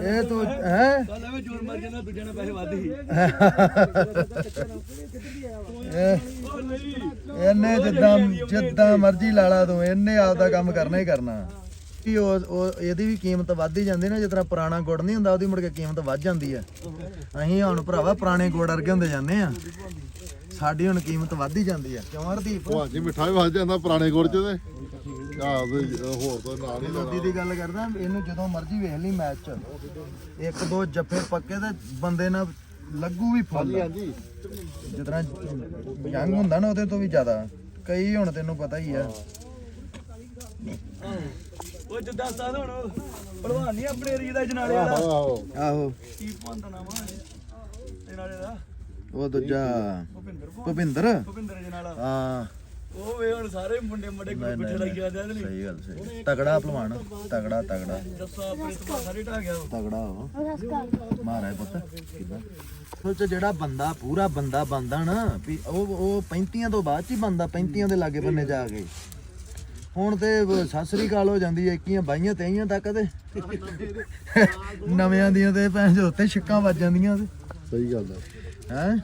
ਇਹ ਤੂੰ ਹੈ? ਚੱਲ ਐਵੇਂ ਜੋਰ ਮਾਰ ਜਾਂਦਾ ਦੂਜੇ ਨਾਲ ਪੈਸੇ ਵੱਧ ਹੀ। ਇਹਨੇ ਜਿੱਦਾਂ ਜਿੱਦਾਂ ਮਰਜ਼ੀ ਲਾ ਲਾ ਤੂੰ ਇਹਨੇ ਆਪਦਾ ਕੰਮ ਕਰਨਾ ਹੀ ਕਰਨਾ। ਕਿ ਉਹ ਇਹਦੀ ਵੀ ਕੀਮਤ ਵੱਧ ਹੀ ਜਾਂਦੀ ਨਾ ਜਿਸ ਤਰ੍ਹਾਂ ਪੁਰਾਣਾ ਗੁੜ ਨਹੀਂ ਹੁੰਦਾ ਉਹਦੀ ਮੁੜ ਕੇ ਕੀਮਤ ਵੱਧ ਜਾਂਦੀ ਆ ਅਸੀਂ ਹੁਣ ਭਰਾਵਾ ਪੁਰਾਣੇ ਗੁੜ ਵਰਗੇ ਹੁੰਦੇ ਜਾਂਦੇ ਆ ਸਾਡੀ ਹੁਣ ਕੀਮਤ ਵੱਧ ਹੀ ਜਾਂਦੀ ਆ। ਕਿਉਂ ਹਰਦੀਪ? ਉਹ ਹਾਂਜੀ ਮਿੱਠਾ ਵੀ ਵੱਜ ਜਾਂਦਾ ਪੁਰਾਣੇ ਗੁੜ ਚ ਤੇ। ਤੇ ਹੋਰ ਤਾਂ ਨਾਲ ਹੀ ਲੋਦੀ ਦੀ ਗੱਲ ਕਰਦਾ ਇਹਨੂੰ ਜਦੋਂ ਮਰਜ਼ੀ ਵੇਖ ਲਈ ਮੈਚ ਚ ਇੱਕ ਦੋ ਜੱਫੇ ਪੱਕੇ ਤੇ ਬੰਦੇ ਨਾਲ ਲੱਗੂ ਵੀ ਫੁੱਲ ਹਾਂਜੀ ਜਿਸ ਤਰ੍ਹਾਂ ਯੰਗ ਹੁੰਦਾ ਨਾ ਉਹਦੇ ਤੋਂ ਵੀ ਜ਼ਿਆਦਾ। ਕਈ ਹੁਣ ਤੈਨੂੰ ਪਤਾ ਹੀ ਆ। ਉਹ ਜਿੱਦਾਂ ਸਾਧ ਹੁਣ ਭਲਵਾਨ ਨਹੀਂ ਆਪਣੇ ਏਰੀਏ ਦਾ ਜਨਾਲੇ ਵਾਲਾ। ਆਹੋ। ਆਹੋ। ਕੀ ਪੰਦਾ ਨਾਮ ਆ ਜਨਾਲੇ ਦਾ। ਉਹ ਦੂਜਾ ਭੁਪਿੰਦਰ ਭੁਪਿੰਦਰ? ਜਨਾਲਾ ਹਾਂ। ਉਹ ਵੇ ਹੁਣ ਸਾਰੇ ਮੁੰਡੇ ਮੁੰਡੇ ਕੋਲ ਪਿੱਛੇ ਲੱਗ ਗਿਆ ਤੇ ਸਹੀ ਗੱਲ ਸਹੀ ਤਗੜਾ ਭਲਵਾਨ ਤਗੜਾ ਤਗੜਾ ਜੱਸਾ ਆਪਣੇ ਤੋਂ ਸਾਰੇ ਢਾ ਗਿਆ ਉਹ। ਤਗੜਾ ਹੋ ਮਾਰਾ ਪੁੱਤ ਕਿਦਾਂ? ਸੋਚ ਜਿਹੜਾ ਬੰਦਾ ਪੂਰਾ ਬੰਦਾ ਬੰਦਾ ਨਾ ਵੀ ਉਹ ਉਹ 35 ਤੋਂ ਬਾਅਦ ਚ ਹੀ ਬੰਦਾ 35 ਦੇ ਲਾਗੇ ਬੰਨੇ ਜਾ ਕੇ। ਹੁਣ ਤੇ ਵ- ਸਤਿ ਸ੍ਰੀ ਅਕਾਲ ਹੋ ਜਾਂਦੀ ਹੈ ਇੱਕੀਆਂ ਬਾਈਆਂ ਤੇਈਆਂ ਤੱਕ ਤੇ। ਨਵਿਆਂ ਦੀਆਂ ਤੇ ਭੈਣ ਜੋ ਉੱਤੇ ਛਿੱਕਾਂ ਵੱਜ ਜਾਂਦੀਆਂ ਸਹੀ ਗੱਲ ਹੈ ਹੈ?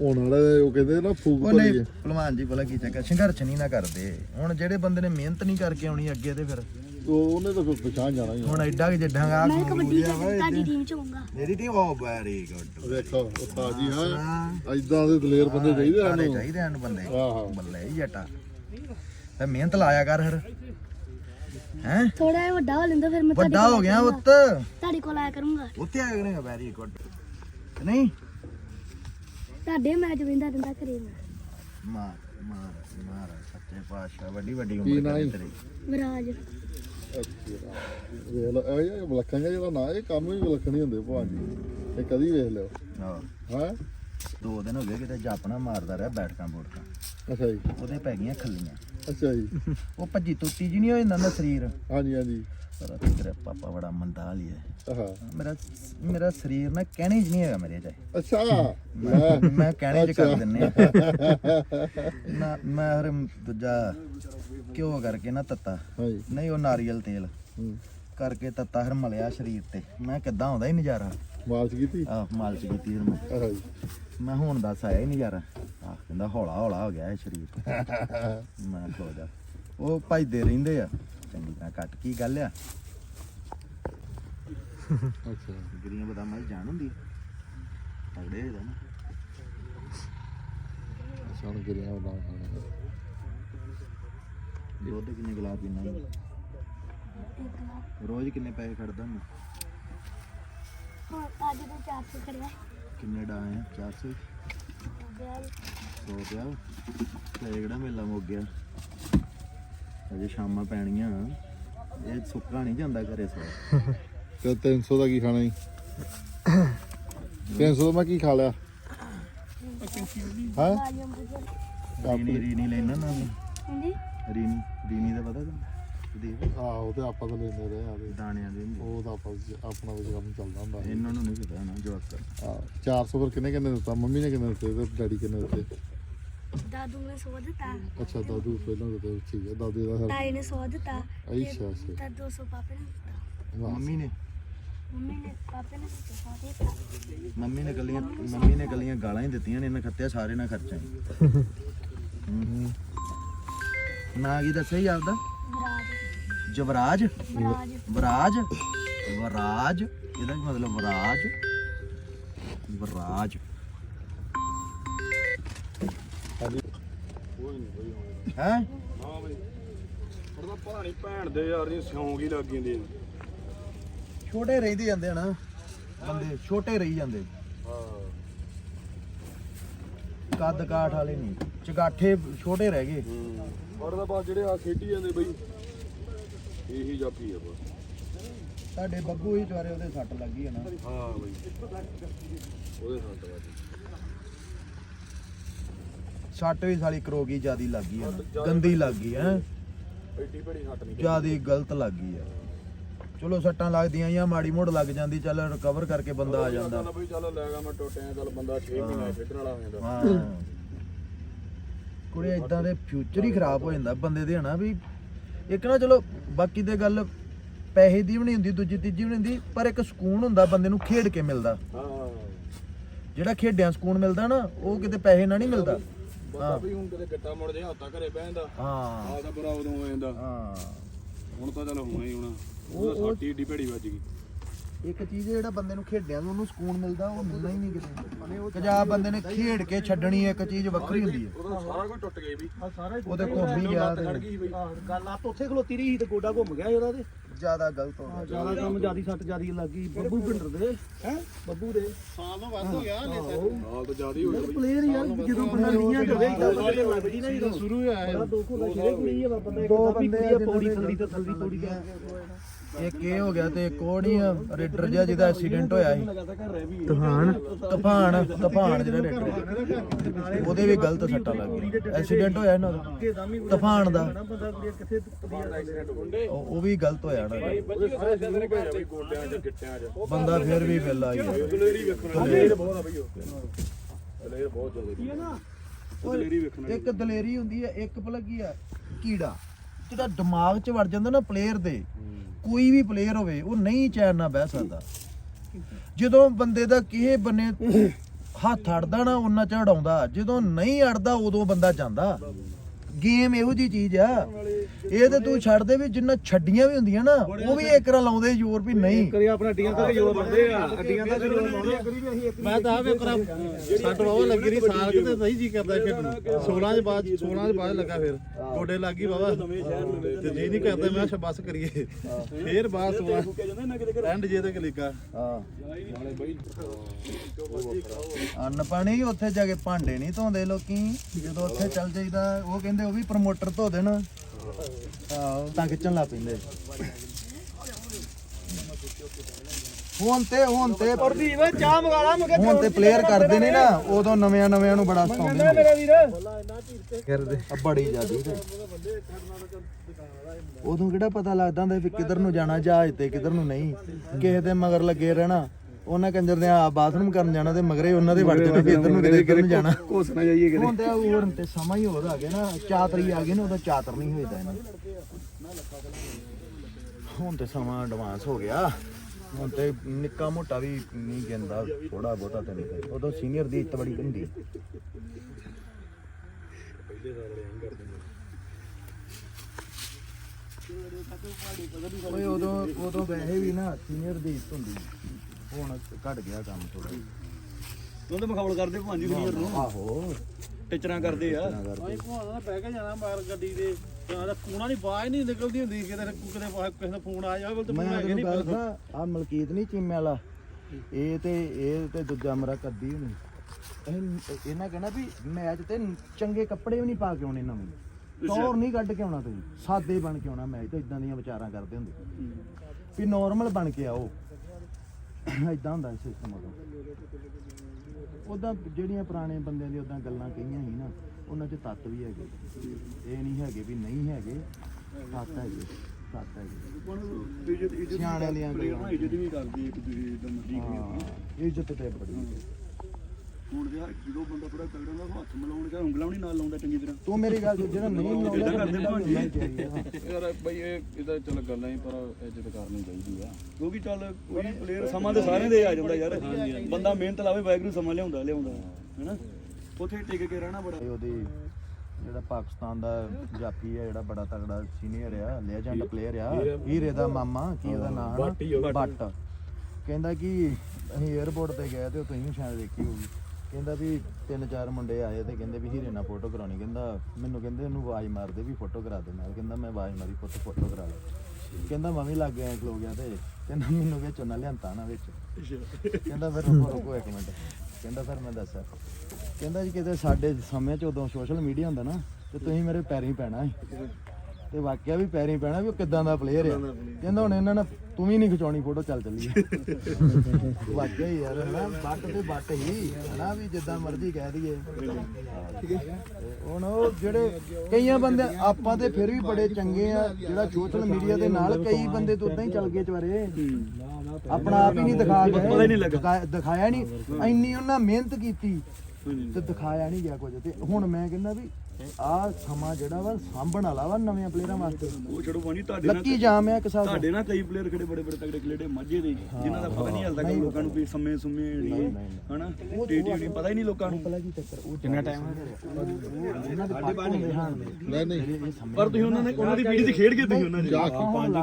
ਹੁਣ ਵਾਲੇ ਉਹ ਕਹਿੰਦੇ ਨਾ ਫੂਕ ਉਹ ਭਰੀ ਨਹੀਂ ਹੈ ਭਲਵਾਨ ਜੀ ਭਲਾ ਕੀ ਚੱਕਰ ਸੰਘਰਸ਼ ਨਹੀਂ ਨਾ ਕਰਦੇ। ਹੁਣ ਜਿਹੜੇ ਬੰਦੇ ਨੇ ਮਿਹਨਤ ਨਹੀਂ ਕਰਕੇ ਆਉਣੀ ਅੱਗੇ ਤੇ ਫਿਰ। ਉਹਨੇ ਤਾਂ ਫਿਰ ਪਛਾਣ ਜਾਣਾ ਹੀ ਆ। ਹੁਣ ਐਡਾ ਕਿ ਜਿੱਡਾ ਗਾ ਮੈਂ ਕਬੱਡੀ ਤੁਹਾਡੀ ਟੀਮ ਚ ਹੋਊਂਗਾ। ਮੇਰੀ ਟੀਮ ਉਹ ਵੈਰੀ ਗੁੱਡ ਵੇਖੋ ਉਸਤਾਦ ਜੀ ਹਾਂ। ਐਦਾਂ ਦੇ ਦਲੇਰ ਬੰਦੇ ਚਾਹੀਦੇ ਸਾਨੂੰ ਚਾਹੀਦੇ ਹਨ ਬੰਦੇ। ਆਹੋ ਬੱਲੇ ਹੀ ਜੱਟਾ। ਤੇ ਮਿਹਨਤ ਲਾਇਆ ਕਰ ਫਿਰ। ਹੈ? ਥੋੜਾ ਜਿਹਾ ਵੱਡਾ ਹੋ ਲੈਂਦਾ ਫਿਰ ਮੈਂ ਤੁਹਾਡੇ ਵੱਡਾ ਕੋਲ ਹੋ ਗਿਆ ਉੱਤ। ਤੁਹਾਡੇ ਕੋਲ ਆਇਆ ਕਰੂੰਗਾ। ਉੱਤੇ ਆ ਕਰੇਗਾ ਵੈਰੀ ਗੁੱਡ ਨਹੀਂ? ਤੁਹਾਡੇ ਮੈਚ ਵਿੰਦਾ ਦਿੰਦਾ ਕਰੇ ਮੈਂ। ਮਾਰ ਮਾਰ ਮਾਰ ਸੱਚੇ ਪਾਤਸ਼ਾਹ ਵੱਡੀ ਵੱਡੀ ਕੀ ਉਮਰ ਨਾਂ ਕਰੇ ਈ? ਤੇਰੀ। ਵੇਖ ਵਿਰਾਜ ਲਓ ਇਹ ਇਹ ਵਿਲੱਖਣ ਜਿਹੜਾ ਨਾ ਇਹ ਕੰਮ ਵੀ ਵਿਲੱਖਣ ਹੀ ਹੁੰਦੇ ਭਾਜੀ ਇਹ ਕਦੀ ਵੇਖ ਲਿਓ। ਆਹੋ। ਹਾਂ? ਦੋ ਦਿਨ ਹੋ ਗਏ ਕਿਤੇ ਜਾਪਣਾ ਮਾਰਦਾ ਰਿਹਾ ਬੈਠਕਾਂ ਬੋੜਕਾਂ ਅੱਛਾ ਜੀ। ਉਹਦੇ ਪੈ ਗਈਆਂ ਖੱਲੀਆਂ। ਅੱਛਾ ਜੀ। ਉਹ ਭੱਜੀ ਤੁੱਟੀ ਜੀ ਨਹੀਂ ਹੋ ਜਾਂਦਾ ਨਾ ਸਰੀਰ? ਹਾਂਜੀ ਹਾਂਜੀ। ਪਰ ਤੇਰਾ ਪਾਪਾ ਬੜਾ ਮੰਦਾਲ ਹੀ ਹੈ। ਆਹਾ। ਮੇਰਾ ਮੇਰਾ ਸਰੀਰ ਨਾ ਕਹਿਣੇ ਚ ਨਹੀਂ ਹੈਗਾ ਮੇਰੇ ਚ ਅੱਛਾ। ਮੈਂ ਮੈਂ ਕਹਿਣੇ ਚ ਕਰ। ਦਿੰਨੇ ਆ ਨਾ ਮੈਂ ਹਰ ਦੂਜਾ ਘਿਓ ਕਰਕੇ ਨਾ ਤੱਤਾ। ਹਾਂਜੀ। ਨਹੀਂ ਉਹ ਨਾਰੀਅਲ ਤੇਲ ਹੂੰ। ਕਰਕੇ ਤੱਤਾ ਹਰ ਮਲਿਆ ਸਰੀਰ ਤੇ। ਮੈਂ ਕਿੱਦਾਂ ਆਉਂਦਾ ਹੀ ਨਜ਼ਾਰਾ। ਮਾਰਚ ਕੀਤੀ? ਆਹ ਮਾਲਚ ਕੀਤੀ ਫਿਰ ਮੈਂ। ਜੀ। ਮੈਂ ਹੁਣ ਦੱਸ ਆਇਆ ਹੀ ਨਜ਼ਾਰਾ। ਆਹ ਕਹਿੰਦਾ ਹੌਲਾ ਹੌਲਾ ਹੋ ਗਿਆ ਇਹ ਸਰੀਰ। ਮੈਂ ਖੋ ਜਾ। ਉਹ ਭਜਦੇ ਰਹਿੰਦੇ ਆ। ਚੰਗੀ ਤਰ੍ਹਾਂ ਕੱਟ ਕੀ ਗੱਲ ਆ? ਅੱਛਾ ਗਰੀਆਂ ਬਦਾਮਾਂ ਦੀ ਜਾਨ ਹੁੰਦੀ ਤਗੜੇ ਹੋ ਜਾਣਾ ਸਾਨੂੰ ਗਿਰਿਆ ਉਹਦਾ ਖਾਣਾ ਦੁੱਧ ਕਿੰਨੇ ਗਲਾਸ ਪੀਣਾ? ਰੋਜ਼ ਕਿੰਨੇ ਪੈਸੇ ਖੜਦਾ ਮੈਂ ਹੁਣ ਅੱਜ ਤੋਂ 400 ਕਰਿਆ ਕਿੰਨੇ ਡਾ ਆਏ 400 100 ਰੁਪਿਆ ਤੇ ਕਿਹੜਾ ਮੇਲਾ ਮੁੱਕ ਗਿਆ ਅਜੇ ਸ਼ਾਮਾਂ ਪੈਣੀਆਂ। ਇਹ ਸੁੱਕਾ ਨਹੀਂ ਜਾਂਦਾ ਘਰੇ ਸੋ। ਤੇ 300 ਦਾ ਕੀ ਖਾਣਾ ਜੀ? 300 ਦਾ ਮੈਂ ਕੀ ਖਾ ਲਿਆ? ਹਾਂ? ਰੀਨੀ ਰੀਨੀ ਲੈਣਾ ਨਾ। ਹਾਂਜੀ? ਰੀਨੀ ਰੀਨੀ ਦਾ ਪਤਾ ਤੁਹਾਨੂੰ ਦੇਖ ਆਹੋ ਤੇ ਆਪਾਂ ਤਾਂ ਲੈਂਦੇ ਰਹੇ ਆਵੇ ਦਾਣਿਆਂ ਦੇ ਉਹ ਤਾਂ ਆਪਾਂ ਆਪਣਾ ਵਿੱਚ ਕੰਮ ਚੱਲਦਾ ਹੁੰਦਾ ਸੀ। ਇਹਨਾਂ ਨੂੰ ਨਹੀਂ ਪਤਾ ਨਾ ਜਵਾਕ ਆਹ, 400 ਫਿਰ ਕਿੰਨੇ ਕਿੰਨੇ ਦਿੱਤਾ? ਮੰਮੀ ਨੇ ਕਿੰਨੇ ਦਿੱਤੇ? ਤੇ ਡੈਡੀ ਕਿੰਨੇ ਦਿੱਤੇ? ਦਾਦੂ ਨੇ 100 ਦਿੱਤਾ। ਅੱਛਾ ਦਾਦੂ ਪਹਿਲਾਂ ਦਿੱਤੇ ਠੀਕ ਹੈ ਦਾਦੀ ਦਾ ਤਾਈ ਨੇ 100 ਦਿੱਤਾ ਅੱਛਾ ਅੱਛਾ। ਤਾਂ 200 ਪਾਪੇ ਨੇ ਦਿੱਤਾ। ਵਾਹ। ਮੰਮੀ ਨੇ? ਮੰਮੀ ਨੇ ਪਾਪੇ ਨੇ ਦਿੱਤਾ 100 ਦਿੱਤਾ। ਮੰਮੀ ਨੇ ਗੱਲੀਆਂ ਮੰਮੀ ਨੇ ਗੱਲੀਆਂ ਗਾਲਾਂ ਹੀ ਦਿੱਤੀਆਂ ਨੇ ਇਹਨਾਂ ਖੱਤਿਆ ਸਾਰੇ ਨਾਲ ਖਰਚਾ ਹੀ। ਹੂੰ। ਨਾ ਕੀ ਦੱਸਿਆ ਹੀ ਆਪਦਾ? ਵਿਰਾਜ। ਜਵਰਾਜ? ਵਿਰਾਜ। ਵਰਾਜ? ਵਰਾਜ? ਇਹਦਾ ਕੀ ਮਤਲਬ ਵਰਾਜ? ਵਰਾਜ। ਹੈ ਹਾਂ ਬਈ। ਉਹਦਾ ਪਤਾ ਨਹੀਂ ਭੈਣ ਦੇ ਯਾਰ ਦੀ ਸਿਉਂਕ ਹੀ ਲੱਗ ਜਾਂਦੀ ਛੋਟੇ ਰਹਿੰਦੇ ਜਾਂਦੇ ਆ ਨਾ ਬੰਦੇ ਛੋਟੇ ਰਹੀ ਜਾਂਦੇ। ਕੱਦ ਕਾਠ ਵਾਲੇ ਨਹੀਂ ਚਗਾਠੇ ਛੋਟੇ ਰਹਿ ਗਏ। ਪਰ ਦਾ ਬਸ ਜਿਹੜੇ ਆ ਖੇਡੀ ਜਾਂਦੇ ਬਈ ਇਹੀ ਜਾਪੀ ਆ ਬਸ। ਤੁਹਾਡੇ ਬੱਗੂ ਹੀ ਚਾਰੇ ਉਹਦੇ ਸੱਟ ਲੱਗੀ ਹੈ ਨਾ। ਹਾਂ ਬਈ। ਉਹਦੇ ਹੱਥ ਵਿੱਚ ਸੱਟ ਵੀ ਸਾਲੀ ਕਰੋਗੀ ਜਿਆਦੀ ਲੱਗੀ ਨਾ ਗੰਦੀ ਲੱਗੀ ਹੈ। ਐਡੀ ਬੜੀ ਹੱਟ ਨਹੀਂ ਜਿਆਦੀ ਗਲਤ ਲੱਗੀ ਹੈ ਚਲੋ ਸੱਟਾਂ ਲੱਗਦੀਆਂ ਜਾਂ ਮਾੜੀ ਮੋੜ ਲੱਗ ਜਾਂਦੀ ਚੱਲ ਰਿਕਵਰ ਕਰਕੇ ਬੰਦਾ ਆ ਜਾਂਦਾ। ਚੱਲ ਬਈ ਚੱਲ ਲੈ ਗਾ ਮੈਂ ਟੁੱਟਿਆ ਚੱਲ ਬੰਦਾ 6 ਮਹੀਨੇ ਖੇਡਣ ਵਾਲਾ ਹੋ ਜਾਂਦਾ। ਹਾਂ। ਕੁੜੇ ਇਦਾਂ ਦੇ ਫਿਊਚਰ ਹੀ ਖਰਾਬ ਹੋ ਜਾਂਦਾ ਬੰਦੇ ਦੇ ਹਨਾ ਵੀ ਇੱਕ ਨਾ ਚਲੋ ਬਾਕੀ ਤੇ ਗੱਲ ਪੈਸੇ ਦੀ ਵੀ ਨਹੀਂ ਹੁੰਦੀ ਦੂਜੀ ਤੀਜੀ ਵੀ ਨਹੀਂ ਹੁੰਦੀ ਪਰ ਇੱਕ ਸਕੂਨ ਹੁੰਦਾ ਬੰਦੇ ਨੂੰ ਖੇਡ ਕੇ ਮਿਲਦਾ। ਹਾਂ। ਜਿਹੜਾ ਖੇਡਿਆਂ ਸਕੂਨ ਮਿਲਦਾ ਨਾ ਉਹ ਕਿਤੇ ਪੈਸੇ ਨਾਲ ਨਹੀਂ ਮਿਲਦਾ। ਬੰਦਾ ਵੀ ਹੁਣ ਕਦੇ ਗੱਟਾ ਮੁੜ ਜੇ ਹੱਥਾਂ ਘਰੇ ਬਹਿੰਦਾ ਹਾਂ। ਆ ਤਾਂ ਬੜਾ ਉਦੋਂ ਹੋ ਜਾਂਦਾ। ਹਾਂ। ਹੁਣ ਤਾਂ ਚਲੋ ਹੋਣਾ ਹੀ ਹੋਣਾ। ਉਹ ਸਾਡੀ ਏਡੀ ਭੇੜੀ ਵੱਜ ਗਈ। ਇੱਕ ਚੀਜ਼ ਹੈ ਜਿਹੜਾ ਬੰਦੇ ਨੂੰ ਖੇਡਿਆਂ ਨੂੰ ਉਹਨੂੰ ਸਕੂਨ ਮਿਲਦਾ ਉਹ ਮਿਲਦਾ ਹੀ ਨਹੀਂ ਕਿਤੇ। ਕਜਾ ਬੰਦੇ ਨੇ ਖੇਡ ਕੇ ਛੱਡਣੀ ਇੱਕ ਚੀਜ਼ ਵੱਖਰੀ ਹੁੰਦੀ ਹੈ। ਉਹਦਾ ਸਾਰਾ ਕੁਝ ਟੁੱਟ ਗਿਆ ਵੀ। ਸਾਰਾ ਉਹਦੇ ਖੜ ਗਈ ਬਈ। ਗੱਲ ਲੱਤ ਉੱਥੇ ਖਲੋਤੀ ਰਹੀ ਸੀ ਤੇ ਗੋਡਾ ਘੁੰਮ ਗਿਆ ਉਹਦਾ ਤੇ। ਜ਼ਿਆਦਾ ਗਲਤ ਹੋ ਗਿਆ। ਜ਼ਿਆਦਾ ਕੰਮ ਜਿਆਦੀ ਸੱਟ ਜਿਆਦੀ ਲੱਗੀ ਬੱਬੂ ਭਿੰਡਰ ਦੇ। ਹੈ? ਬੱਬੂ ਦੇ। ਸਾਲ ਤੋਂ ਵੱਧ ਹੋ ਗਿਆ ਹਲੇ ਨਾਲ ਤਾਂ ਜ਼ਿਆਦਾ ਹੀ ਹੋ ਗਿਆ ਬਈ ਪਲੇਅਰ ਯਾਰ ਜਦੋਂ ਬੰਦਾ ਲੀਆਂ ਹੋਵੇ ਇਦਾਂ ਬੰਦੇ ਨੂੰ ਲੱਗਦੀ ਨਾ ਜਦੋਂ। ਸ਼ੁਰੂ ਹੋਇਆ ਬੜਾ ਦੁੱਖ ਹੁੰਦਾ ਜਿਹੜੇ ਕੁੜੀ ਆ ਬੰਦਾ ਇੱਕ ਦੋ ਬੰਦੇ ਪੌੜੀ ਥੱਲੀ ਤੇ ਥੱਲੀ ਪੌੜੀ ਤੇ ਇੱਕ ਇਹ ਹੋ ਗਿਆ ਤੇ ਇੱਕ ਉਹ ਨਹੀਂ ਆ ਰੇਡਰ ਜਿਹਾ ਜਿਹਦਾ ਐਕਸੀਡੈਂਟ ਹੋਇਆ ਸੀ। ਤੂਫਾਨ? ਤੂਫਾਨ ਤੂਫਾਨ ਜਿਹੜਾ ਰੇਡਰ ਉਹਦੇ ਵੀ ਗਲਤ ਸੱਟਾਂ ਲੱਗ ਗਈਆਂ। ਐਕਸੀਡੈਂਟ ਹੋਇਆ ਇਹਨਾਂ ਦਾ। ਤੂਫਾਨ ਦਾ। ਉਹ ਉਹ ਵੀ ਗਲਤ ਹੋਇਆ ਨਾ ਬੰਦਾ ਫਿਰ ਵੀ ਹੀ ਆ। ਦਲੇਰੀ ਵੇਖਣ ਦਲੇਰ ਬਹੁਤ ਆ ਬਈ ਉਹ ਦਲੇਰ ਬਹੁਤ ਜ਼ਿਆਦਾ ਕੀ ਹੈ। ਨਾ ਦਲੇਰੀ ਵੇਖਣ ਵਾਲੀ। ਇੱਕ ਦਲੇਰੀ ਹੁੰਦੀ ਹੈ ਇੱਕ ਭਲਾ ਕੀ ਆ ਕੀੜਾ। ਜਿਹੜਾ ਦਿਮਾਗ 'ਚ ਵੜ ਜਾਂਦਾ ਨਾ ਪਲੇਅਰ ਦੇ। ਕੋਈ ਵੀ ਪਲੇਅਰ ਹੋਵੇ ਉਹ ਨਹੀਂ ਚੈਨ ਨਾਲ ਬਹਿ ਸਕਦਾ। ਜਦੋਂ ਬੰਦੇ ਦਾ ਕਿਸੇ ਬੰਨੇ ਹੱਥ ਅੜਦਾ ਨਾ ਉਹਨਾਂ ਚੜਾਉਂਦਾ ਜਦੋਂ ਨਹੀਂ ਅੜਦਾ ਉਦੋਂ ਬੰਦਾ ਜਾਂਦਾ। ਗੇਮ ਇਹੋ ਜੀ ਚੀਜ਼ ਆ। ਇਹ ਤੇ ਤੂੰ ਛੱਡ ਦੇ ਵੀ ਜਿੰਨਾ ਛੱਡੀਆਂ ਵੀ ਹੁੰਦੀਆਂ ਨਾ ਉਹ ਵੀ ਇੱਕ ਰਾਂ ਲਾਉਂਦੇ ਜ਼ੋਰ ਵੀ ਨਹੀਂ। ਕਰੀ ਆਪਣਾ ਅੱਡੀਆਂ ਤੱਕ ਜੋਰ ਲਾਉਂਦੇ ਆ ਅੱਡੀਆਂ ਤੱਕ ਜੋਰ ਲਾਉਂਦੇ ਮੈਂ ਤਾਂ ਆਵੇ ਕਰਾ ਸੱਟ ਵਾਵਾ ਲੱਗੀ ਰਹੀ ਸਾਲ ਕਿਤੇ ਸਹੀ ਜੀ ਕਰਦਾ ਖੇਡਣ 16 ਦੇ ਬਾਅਦ 16 ਦੇ ਬਾਅਦ ਲੱਗਾ ਫਿਰ। ਗੋਡੇ ਲੱਗ ਗਈ ਬਾਬਾ। ਤੇ ਜੀ ਨਹੀਂ ਕਰਦਾ ਮੈਂ ਕਿਹਾ ਬਸ ਕਰੀਏ। ਫੇਰ ਬਾਅਦ 16 ਐਂਡ ਜੇ ਤੇ ਕਲਿਕਾ। ਹਾਂ। ਅੰਨ ਪਾਣੀ ਉੱਥੇ ਜਾ ਕੇ ਭਾਂਡੇ ਨਹੀਂ ਧੋਂਦੇ ਲੋਕੀ। ਜਦੋਂ ਉੱਥੇ ਚੱਲ ਜਾਈਦਾ ਉਹ ਕਹਿੰਦੇ ਉਹ ਵੀ ਪ੍ਰਮੋਟਰ ਧੋ ਦੇਣ। ਆਹ ਤਾਂ ਖਿੱਚਣ ਲੱਗ ਪੈਂਦੇ। ਹੁਣ ਤੇ ਹੁਣ ਤੇ ਪਰਦੀ ਵੇ ਚਾਹ ਮੰਗਾ ਲਾ ਮਗੇ ਹੁਣ ਤੇ ਪਲੇਅਰ ਕਰਦੇ ਨੇ ਨਾ ਉਦੋਂ ਨਵਿਆਂ ਨਵਿਆਂ ਨੂੰ ਬੜਾ ਸਤਾਉਂਦੇ ਨੇ ਮੇਰਾ ਵੀਰ। ਆ ਬੜੀ ਜਿਆਦੀ ਤੇ। ਉਦੋਂ ਕਿਹੜਾ ਪਤਾ ਲੱਗਦਾ ਹੁੰਦਾ ਵੀ ਕਿੱਧਰ ਨੂੰ ਜਾਣਾ ਜਹਾਜ਼ ਤੇ ਕਿੱਧਰ ਨੂੰ ਨਹੀਂ। ਕਿਸੇ ਦੇ ਮਗਰ ਲੱਗੇ ਰਹਿਣਾ। ਉਹਨਾਂ ਕੰਜਰ ਦੇ ਆ ਬਾਥਰੂਮ ਕਰਨ ਜਾਣਾ ਤੇ ਮਗਰੇ ਉਹਨਾਂ ਦੇ ਵੜ ਜਾਣਾ ਵੀ ਇੱਧਰ ਨੂੰ ਕਿਤੇ ਨੂੰ ਜਾਣਾ। ਕੋਸਣਾ ਜਾਈਏ ਹੁਣ ਤੇ ਹੋਰ ਤੇ ਸਮਾਂ ਹੀ ਹੋਰ ਆ ਗਿਆ ਨਾ ਚਾਤਰੀ ਆ ਗਈ ਨਾ ਉਦੋਂ ਚਾਤਰ ਨਹੀਂ ਹੋਈਦਾ ਇਹਨਾਂ ਹੁਣ ਤੇ ਸਮਾਂ ਐਡਵਾਂਸ ਹੋ ਗਿਆ। ਹੁਣ ਤੇ ਨਿੱਕਾ ਮੋਟਾ ਵੀ ਨਹੀਂ ਗਿੰਦਾ ਥੋੜਾ ਬਹੁਤਾ ਤੇ ਨਹੀਂ। ਉਦੋਂ ਸੀਨੀਅਰ ਦੀ ਇੱਜ਼ਤ ਬੜੀ ਹੁੰਦੀ। ਓਏ ਉਦੋਂ ਉਦੋਂ ਵੈਸੇ ਵੀ ਨਾ ਸੀਨੀਅਰ ਦੀ ਇੱਜ਼ਤ ਹੁੰਦੀ। ਹੁਣ ਘਟ ਗਿਆ ਕੰਮ ਥੋੜਾ ਉਹਦੇ ਮਖੌਲ ਕਰਦੇ ਭਾਂਜੀ ਵੀਰ ਨੂੰ ਆਹੋ। ਟਿਚਰਾਂ ਕਰਦੇ ਆ। ਨਾ ਕਰਕੇ ਭਾਣਾ ਬਹਿ ਕੇ ਜਾਣਾ ਬਾਹਰ ਗੱਡੀ ਦੇ ਜਾਂ ਤਾਂ ਫੋਨਾਂ ਦੀ ਆਵਾਜ਼ ਨਹੀਂ ਨਿਕਲਦੀ ਹੁੰਦੀ ਕਿਤੇ ਕਿਤੇ ਕਿਸੇ ਦਾ ਫੋਨ ਆ ਜਾਵੇ ਤੇ ਮੈਂ ਤੈਨੂੰ ਦੱਸਦਾ ਆ ਮਲਕੀਤ ਨਹੀਂ ਚੀਮੇ ਵਾਲਾ। ਇਹ ਤੇ ਇਹ ਤੇ ਦੂਜਾ ਮੇਰਾ ਕੱਦੀ ਇਹ ਇਹਨਾਂ ਕਹਿਣਾ ਵੀ ਮੈਚ ਤੇ ਚੰਗੇ ਕੱਪੜੇ ਵੀ ਨਹੀਂ ਪਾ ਕੇ ਆਉਣੇ ਨਵੇਂ। ਟੌਰ ਨਹੀਂ ਕੱਢ ਕੇ ਆਉਣਾ ਤੁਸੀਂ। ਸਾਦੇ ਬਣ ਕੇ ਆਉਣਾ ਮੈਚ ਤੇ ਇਦਾਂ ਦੀਆਂ ਵਿਚਾਰਾਂ ਕਰਦੇ ਹੁੰਦੇ। ਵੀ ਨਾਰਮਲ ਬਣ ਕੇ ਆਓ। ਇਦਾਂ ਹੁੰਦਾ ਸਿਸਟਮ ਉਦੋਂ। ਉਦਾਂ ਜਿਹੜੀਆਂ ਪੁਰਾਣੇ ਬੰਦਿਆਂ ਦੀ ਉਦਾਂ ਗੱਲਾਂ ਕਹੀਆਂ ਸੀ ਨਾ ਉਹਨਾਂ 'ਚ ਤੱਤ ਵੀ ਹੈਗੇ। ਇਹ ਨਹੀਂ ਹੈਗੇ ਵੀ ਨਹੀਂ ਹੈਗੇ ਤੱਤ ਹੈਗੇ ਤੱਤ ਹੈਗੇ। ਸਿਆਣਿਆਂ ਦੀਆਂ ਗੱਲਾਂ। ਇੱਜ਼ਤ ਵੀ ਕਰਦੀ ਇੱਕ ਦੂਜੀ ਦਾ ਮਰਜ਼ੀ ਇੱਜ਼ਤ ਤੇ ਬੜੀ ਹੁਣ ਜਿਹੜਾ ਜਦੋਂ ਬੰਦਾ ਥੋੜਾ ਤਗੜਾ ਹੁੰਦਾ ਉਹ ਹੱਥ ਮਿਲਾਉਣ ਜਾਂ ਉਂਗਲਾਂ ਵੀ ਨਹੀਂ ਨਾਲ ਲਾਉਂਦਾ ਚੰਗੀ ਤਰ੍ਹਾਂ। ਤੂੰ ਮੇਰੀ ਗੱਲ ਸੁਣ, ਜਿਹੜਾ ਨਹੀਂ ਲਾਉਂਦਾ ਕਰਦੇ ਤਾਂ ਭਾਂਜੀ। ਨਹੀਂ ਚਾਹੀਦਾ ਯਾਰ ਬਈ ਇਹ ਇਹਦਾ ਚਲ ਗੱਲਾਂ ਹੀ ਪਰ ਇੱਜ਼ਤ ਕਰਨੀ ਚਾਹੀਦੀ ਆ। ਕਿਉਂਕਿ ਚੱਲ ਕੋਈ ਪਲੇਅਰ ਸਮਾਂ ਤੇ ਸਾਰਿਆਂ ਦੇ ਆ ਜਾਂਦਾ ਯਾਰ। ਬੰਦਾ ਮਿਹਨਤ ਲਾਵੇ ਵਾਹਿਗੁਰੂ ਸਮਾਂ ਲਿਆਉਂਦਾ ਲਿਆਉਂਦਾ। ਹੈਨਾ? ਉੱਥੇ ਟਿਕ ਕੇ ਰਹਿਣਾ ਬੜਾ। ਇਹ ਉਹਦੀ ਜਿਹੜਾ ਪਾਕਿਸਤਾਨ ਦਾ ਜਾਫੀ ਹੈ ਜਿਹੜਾ ਬੜਾ ਤਗੜਾ ਸੀਨੀਅਰ ਆ ਲੈਜੈਂਡ ਪਲੇਅਰ ਆ ਹੀਰੇ ਦਾ ਮਾਮਾ ਕੀ ਉਹਦਾ ਨਾਮ ਬੱਟ ਹੀ। ਬੱਟ। ਕਹਿੰਦਾ ਕਿ ਅਸੀਂ 에어ਪੋਰਟ ਤੇ ਗਏ ਤੇ ਤੁਸੀਂ ਵੀ ਸ਼ਾਇਦ ਦੇਖੀ ਹੋਊਗੀ। ਕਹਿੰਦਾ ਵੀ ਤਿੰਨ ਚਾਰ ਮੁੰਡੇ ਆਏ ਤੇ ਕਹਿੰਦੇ ਵੀ ਹੀਰੇ ਨਾਲ ਫੋਟੋ ਕਰਾਉਣੀ। ਕਹਿੰਦਾ ਮੈਨੂੰ ਕਹਿੰਦੇ ਉਹਨੂੰ ਆਵਾਜ਼ ਮਾਰਦੇ ਵੀ ਫੋਟੋ ਕਰਾ ਦੇ। ਨਾਲ ਕਹਿੰਦਾ ਮੈਂ ਆਵਾਜ਼ ਮਾਰੀ, ਪੁੱਤ ਫੋਟੋ ਕਰਾ ਲੈ। ਕਹਿੰਦਾ ਮੈਂ ਵੀ ਲੱਗ ਗਿਆ ਖਲੋ ਗਿਆ ਤੇ। ਕਹਿੰਦਾ ਮੈਨੂੰ ਵਿੱਚ ਉਹਨਾਂ ਲਿਆਂਤਾ ਨਾ ਵਿੱਚ। ਕਹਿੰਦਾ ਫਿਰ ਰੁਕੋ ਰੁਕੋ ਇੱਕ ਮਿੰਟ। ਕਹਿੰਦਾ ਫਿਰ ਮੈਂ ਦੱਸਾਂ। ਕਹਿੰਦਾ ਜੀ ਕਿਤੇ ਸਾਡੇ ਸਮੇਂ ਚ ਉਦੋਂ ਸੋਸ਼ਲ ਮੀਡੀਆ ਹੁੰਦਾ ਨਾ, ਤੇ ਤੁਸੀਂ ਮੇਰੇ ਪੈਰੀਂ ਪੈਣਾ ਸੀ। ਤੇ ਵਾਕਿਆ ਵੀ ਪੈਰੀਂ ਪੈਣਾ ਵੀ ਉਹ ਕਿੱਦਾਂ ਦਾ ਪਲੇਅਰ ਆ। ਕਹਿੰਦਾ ਹੁਣ ਇਹਨਾਂ ਨਾਲ ਤੂੰ ਵੀ ਨਹੀਂ ਖਿਚਾਉਣੀ ਫੋਟੋ ਚੱਲ ਚੱਲੀਏ। ਵਾਕਿਆ ਹੀ ਯਾਰ ਹਨਾ ਬੱਟ ਤੇ ਬੱਟ ਹੀ ਹਨਾ ਵੀ ਜਿੱਦਾਂ ਮਰਜ਼ੀ ਕਹਿ ਦਈਏ। ਹੁਣ ਉਹ ਜਿਹੜੇ ਕਈਆਂ ਬੰਦੇ ਆਪਾਂ ਤੇ ਫਿਰ ਵੀ ਬੜੇ ਚੰਗੇ ਆ ਜਿਹੜਾ ਸੋਸ਼ਲ ਮੀਡੀਆ ਦੇ ਨਾਲ ਕਈ ਬੰਦੇ ਤਾਂ ਉਦਾਂ ਹੀ ਚੱਲ ਗਏ ਚਵਾਰੇ। ਆਪਣਾ ਆਪ ਹੀ ਨਹੀਂ ਦਿਖਾ। ਦਿਖਾਇਆ- ਦਿਖਾਇਆ ਨਹੀਂ। ਇੰਨੀ ਉਹਨਾਂ ਮਿਹਨਤ ਕੀਤੀ ਤੇ ਦਿਖਾਇਆ ਨਹੀਂ ਗਿਆ ਕੁਝ। ਤੇ ਹੁਣ ਮੈਂ ਕਹਿੰਦਾ ਵੀ ਆ ਸਮਾਂ ਜਿਹੜਾ ਵਾ ਸਾਂਭਣ ਵਾਲਾ ਵਾ ਨਵੇਂ ਪਲੇਅਰਾਂ ਵਾਸਤੇ। ਉਹ ਛੜੋ ਪਾਣੀ ਤੁਹਾਡੇ ਨਾਲ ਲੱਕੀ ਜਾਮ ਆ ਇੱਕ ਦਾ ਤੁਹਾਡੇ ਨਾਲ ਕਈ ਪਲੇਅਰ ਖੜੇ ਬੜੇ ਬੜੇ ਤਗੜੇ ਖਿਲੇੜੇ ਮਾਝੇ ਦੇ ਜਿਨ੍ਹਾਂ ਦਾ ਪਤਾ ਨਹੀਂ ਹਾਲ ਤੱਕ ਲੋਕਾਂ ਨੂੰ ਵੀ ਸਮੇਂ ਸੁਮੇ ਨਹੀਂ ਹਨਾ? ਟੀਟੀ ਨਹੀਂ ਪਤਾ ਹੀ ਨਹੀਂ ਲੋਕਾਂ ਨੂੰ। ਪਹਿਲਾਂ ਕੀ ਚੱਕਰ ਉਹ ਕਿੰਨਾ ਟਾਈਮ ਦੇ ਹਾਂ ਨਹੀਂ। ਨਹੀਂ ਪਰ ਤੁਸੀਂ ਉਹਨਾਂ ਨੇ ਉਹਨਾਂ ਦੀ ਪੀੜ੍ਹੀ 'ਚ ਖੇਡ ਕੇ ਤੁਸੀਂ ਉਹਨਾਂ ਜਾ ਕੇ ਪੰਜ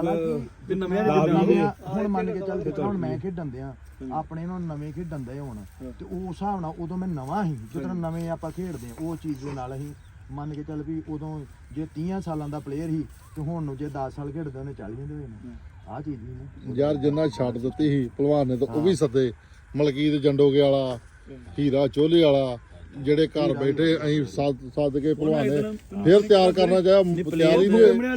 ਤੇ ਨਵੇਂ ਜਿਹੜੇ ਹੁਣ ਮੰਨ ਕੇ ਚੱਲ ਹੁਣ ਮੈਂ ਖੇਡਣ ਦਿਆਂ। ਆਪਣੇ ਨੂੰ ਨਵੇਂ ਖੇਡਣ ਦੇ ਹੁਣ। ਤੇ ਉਹ ਹਿਸਾਬ ਨਾਲ ਉਦੋਂ ਮੈਂ ਨਵਾਂ ਸੀ। ਜਦੋਂ ਨਵੇਂ ਆਪਾਂ ਖੇਡਦੇ ਆ ਉਹ ਚੀਜ਼ ਦੇ ਨਾਲ ਅਸੀਂ ਮੰਨ ਕੇ ਚੱਲ ਵੀ ਉਦੋਂ ਜੇ 30 ਸਾਲਾਂ ਦਾ ਪਲੇਅਰ ਸੀ ਤੇ ਹੁਣ ਨੂੰ ਜੇ 10 ਸਾਲ ਖੇਡਦੇ ਉਹਨੇ 40 ਦੇ ਹੋਏ ਨੇ ਆਹ ਚੀਜ਼ ਨਹੀਂ। ਨਾ ਯਾਰ ਜਿੰਨਾ ਛੱਡ ਦਿੱਤੀ ਸੀ ਭਲਵਾਨ ਨੇ ਤਾਂ ਉਹ ਵੀ ਸੱਦੇ। ਮਲਕੀਤ ਜੰਡੋਗੇ ਵਾਲਾ ਹੀਰਾ ਚੋਲੇ ਵਾਲਾ ਜਿਹੜੇ ਘਰ ਬੈਠੇ ਅਸੀਂ ਸੱਦ ਸੱਦ ਕੇ ਭਲਵਾਨ ਨੇ ਫਿਰ ਤਿਆਰ ਕਰਨਾ ਚਾਹਿਆ ਤਿਆਰ ਦੇ